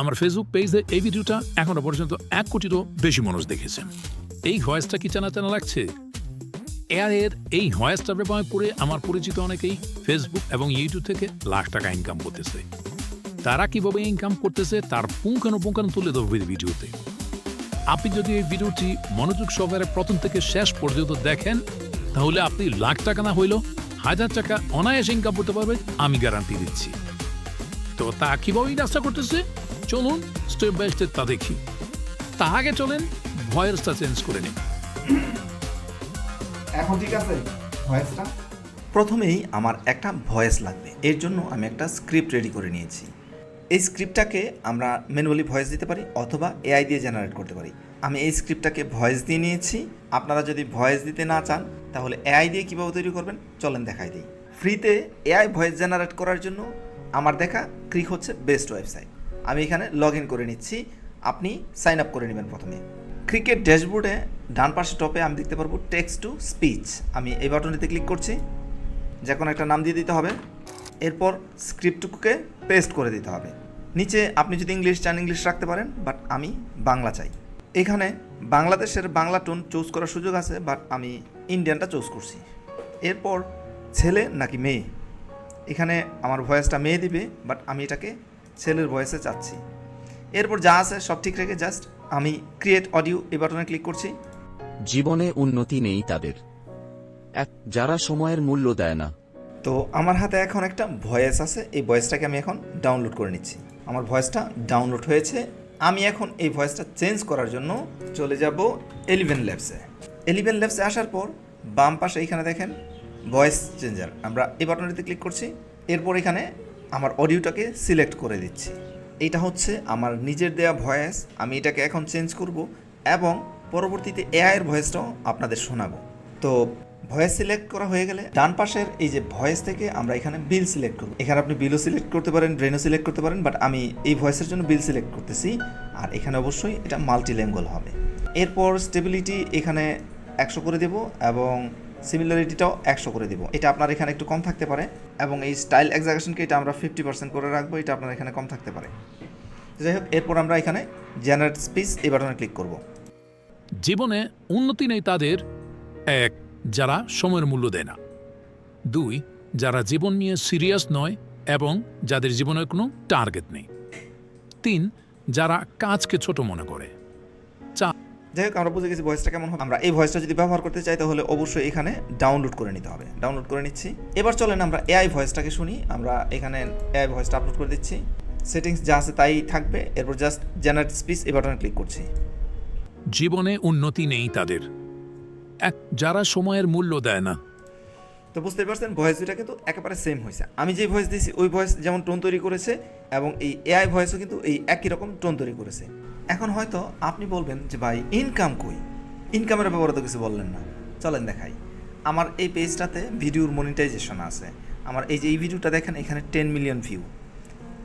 আমার ফেসবুক পেজে এই ভিডিওটা এখনও পর্যন্ত এক কোটিরও বেশি মানুষ দেখেছেন এই ভয়েসটা কি চেনা চেনা লাগছে? এর এই ভয়েসটা ব্যবহার করে আমার পরিচিত অনেকেই ফেসবুক এবং ইউটিউব থেকে লাখ টাকা ইনকাম করতেছে। তারা কীভাবে ইনকাম করতেছে তার পুঙ্খানুপুঙ্খানু তুলে ধরবে ভিডিওতে। আপনি যদি এই ভিডিওটি মনোযোগ সহকারে প্রথম থেকে শেষ পর্যন্ত দেখেন, তাহলে আপনি লাখ টাকা না হইলেও হাজার টাকা অনায়াসে ইনকাম করতে পারবেন আমি গ্যারান্টি দিচ্ছি। তো তা কীভাবে এই করতেছে? চলুন স্টেপ বাই স্টেপ তা দেখি। তা আগে চলেন ভয়েসটা চেঞ্জ করে নিন এখন ঠিক আছে? ভয়েসটা প্রথমেই আমার একটা ভয়েস লাগবে এর জন্য আমি একটা স্ক্রিপ্ট রেডি করে নিয়েছি। এই স্ক্রিপ্টটাকে আমরা ম্যানুয়ালি ভয়েস দিতে পারি অথবা এআই দিয়ে জেনারেট করতে পারি। আমি এই স্ক্রিপ্টটাকে ভয়েস দিয়ে নিয়েছি আপনারা যদি ভয়েস দিতে না চান তাহলে এআই দিয়ে কীভাবে তৈরি করবেন চলেন দেখাই দিই। ফ্রিতে এআই ভয়েস জেনারেট করার জন্য আমার দেখা ক্রিক হচ্ছে বেস্ট ওয়েবসাইট আমি এখানে লগ ইন করে নিচ্ছি। আপনি সাইন আপ করে নেবেন প্রথমে। ক্রিকেট ড্যাশবোর্ডে ডান পাশে টপে আমি দেখতে পারব টেক্সট টু স্পিচ আমি এই বাটনটিতে ক্লিক করছি। যে কোনো একটা নাম দিয়ে দিতে হবে। এরপর স্ক্রিপ্টটুকুকে পেস্ট করে দিতে হবে। নিচে আপনি যদি ইংলিশ চান ইংলিশ রাখতে পারেন বাট আমি বাংলা চাই। এখানে বাংলাদেশের বাংলা টোন চুজ করার সুযোগ আছে বাট আমি ইন্ডিয়ানটা চুজ করছি। এরপর ছেলে নাকি মেয়ে? এখানে আমার ভয়েসটা মেয়ে দিবে বাট আমি এটাকে ছেলের ভয়েসে চাচ্ছি। এরপর যা আছে সব ঠিক রেখে জাস্ট আমি ক্রিয়েট অডিও এই বাটনে ক্লিক করছি। জীবনে উন্নতি নেই তাদের। এক যারা সময়ের মূল্য দেয় না। তো আমার হাতে এখন একটা ভয়েস আছে এই ভয়েসটাকে আমি এখন ডাউনলোড করে নিচ্ছি। আমার ভয়েসটা ডাউনলোড হয়েছে আমি এখন এই ভয়েসটা চেঞ্জ করার জন্য চলে যাব এলিভেন ল্যাবসে এলিভেন ল্যাবসে আসার পর বাম পাশে এখানে দেখেন ভয়েস চেঞ্জার আমরা এই বাটনটিতে ক্লিক করছি এরপর এখানে আমার অডিওটাকে সিলেক্ট করে দিচ্ছি। এটা হচ্ছে আমার নিজের দেয়া ভয়েস, আমি এটাকে এখন চেঞ্জ করব এবং পরবর্তীতে এআই এর ভয়েসটাও আপনাদের শোনাবো। তো ভয়েস সিলেক্ট করা হয়ে গেলে ডান পাশের এই যে ভয়েস থেকে আমরা এখানে বিল সিলেক্ট করব। এখানে আপনি বিলও সিলেক্ট করতে পারেন ব্রেনও সিলেক্ট করতে পারেন, বাট আমি এই ভয়েসের জন্য বিল সিলেক্ট করতেছি। আর এখানে অবশ্যই এটা মাল্টিল্যাঙ্গুয়াল হবে। এরপর স্টেবিলিটি এখানে একশো করে দেব এবং সিমিলারিটিটাও একশো করে দিব। এটা আপনার এখানে একটু কম থাকতে পারে এবং এই স্টাইল এক্সাগেশনকে এটা আমরা ফিফটি পার্সেন্ট করে রাখব, এটা আপনার এখানে কম থাকতে পারে। যাই হোক, এরপর আমরা এখানে জেনারেট স্পিচ এই বাটনে ক্লিক করব। জীবনে উন্নতি নেই তাদের, এক, যারা সময়ের মূল্য দেয় না। দুই, যারা জীবন নিয়ে সিরিয়াস নয় এবং যাদের জীবনের কোনো টার্গেট নেই। তিন, যারা কাজকে ছোট মনে করে। যাই হোক, আমরা বুঝে গেছি ভয়েসটা কেমন হবে। আমরা এই ভয়েসটা যদি ব্যবহার করতে চাই, তাহলে অবশ্যই এখানে ডাউনলোড করে নিতে হবে। ডাউনলোড করে নিচ্ছি। এবার চলেন আমরা এআই ভয়েসটাকে শুনি। আমরা এখানে এআই ভয়েসটা আপলোড করে দিচ্ছি। সেটিংস যা আছে তাই থাকবে। এরপর জাস্ট জেনারেট স্পিচ এই বাটনে ক্লিক করছি। জীবনে উন্নতি নেই তাদের। এক, যারা সময়ের মূল্য দেয় না। তো বুঝতে পারছেন ভয়েস দুটা কিন্তু একেবারে সেম হয়েছে আমি যে ভয়েস দিয়েছি, ওই ভয়েস যেমন টোন তৈরি করেছে এবং এই এআই ভয়েসও কিন্তু এই একই রকম টোন তৈরি করেছে। এখন হয়তো আপনি বলবেন যে, ভাই ইনকাম কই? ইনকামের ব্যাপারে তো কিছু বললেন না। চলেন দেখাই। আমার এই পেজটাতে ভিডিওর মনিটাইজেশন আছে। আমার এই যে এই ভিডিওটা দেখেন, এখানে টেন মিলিয়ন ভিউ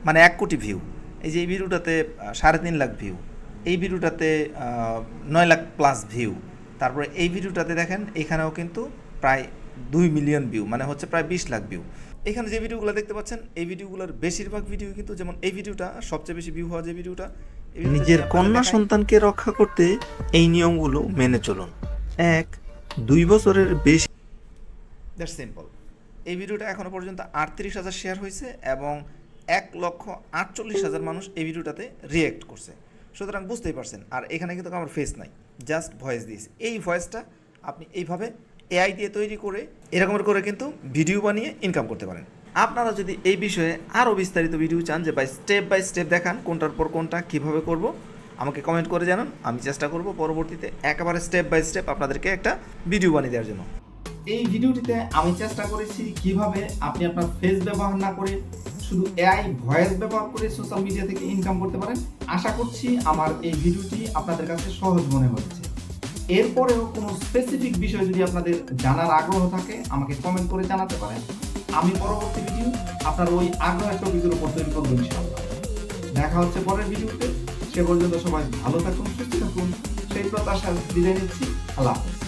মানে এক কোটি ভিউ এই যে এই ভিডিওটাতে সাড়ে তিন লাখ ভিউ এই ভিডিওটাতে নয় লাখ প্লাস ভিউ তারপরে এই ভিডিওটাতে দেখেন, এখানেও কিন্তু প্রায় দুই মিলিয়ন ভিউ মানে হচ্ছে প্রায় বিশ লাখ ভিউ এখানে যে ভিডিওগুলো দেখতে পাচ্ছেন এই ভিডিওগুলোর বেশিরভাগ ভিডিও কিন্তু যেমন এই ভিডিওটা সবচেয়ে বেশি ভিউ হওয়া যে ভিডিওটা নিজের কন্যা সন্তানকে রক্ষা করতে এই নিয়মগুলো মেনে চলুন। এক দুই বছরের বেশি দ্যাট সিম্পল এই ভিডিওটা এখনও পর্যন্ত আটত্রিশ হাজার শেয়ার হয়েছে এবং এক লক্ষ আটচল্লিশ হাজার মানুষ এই ভিডিওটাতে রিয়েক্ট করছে। সুতরাং বুঝতেই পারছেন আর এখানে কিন্তু আমার ফেস নাই। জাস্ট ভয়েস দিয়েছি। এই ভয়েসটা আপনি এইভাবে এআই দিয়ে তৈরি করে এরকমের করে কিন্তু ভিডিও বানিয়ে ইনকাম করতে পারেন। আপনারা যদি এই বিষয়ে আরও বিস্তারিত ভিডিও চান যে বাই স্টেপ বাই স্টেপ দেখান কোনটার পর কোনটা কীভাবে করব, আমাকে কমেন্ট করে জানান। আমি চেষ্টা করব পরবর্তীতে একেবারে স্টেপ বাই স্টেপ আপনাদেরকে একটা ভিডিও বানিয়ে দেওয়ার জন্য। এই ভিডিওটিতে আমি চেষ্টা করেছি কীভাবে আপনি আপনার ফেস ব্যবহার না করে শুধু এআই ভয়েস ব্যবহার করে সোশ্যাল মিডিয়া থেকে ইনকাম করতে পারেন। আশা করছি আমার এই ভিডিওটি আপনাদের কাছে সহজ মনে হচ্ছে এরপরেও কোনো স্পেসিফিক বিষয় যদি আপনাদের জানার আগ্রহ থাকে, আমাকে কমেন্ট করে জানাতে পারেন। আমি পরবর্তী ভিডিও আপনার ওই আগ্রহের টপিকের উপর তৈরি করব ইনশাআল্লাহ। দেখা হচ্ছে পরের ভিডিওতে সে পর্যন্ত সবাই ভালো থাকুন, সুস্থ থাকুন। সেই প্রত্যাশা বিদায় নিচ্ছি। আল্লাহ হাফেজ।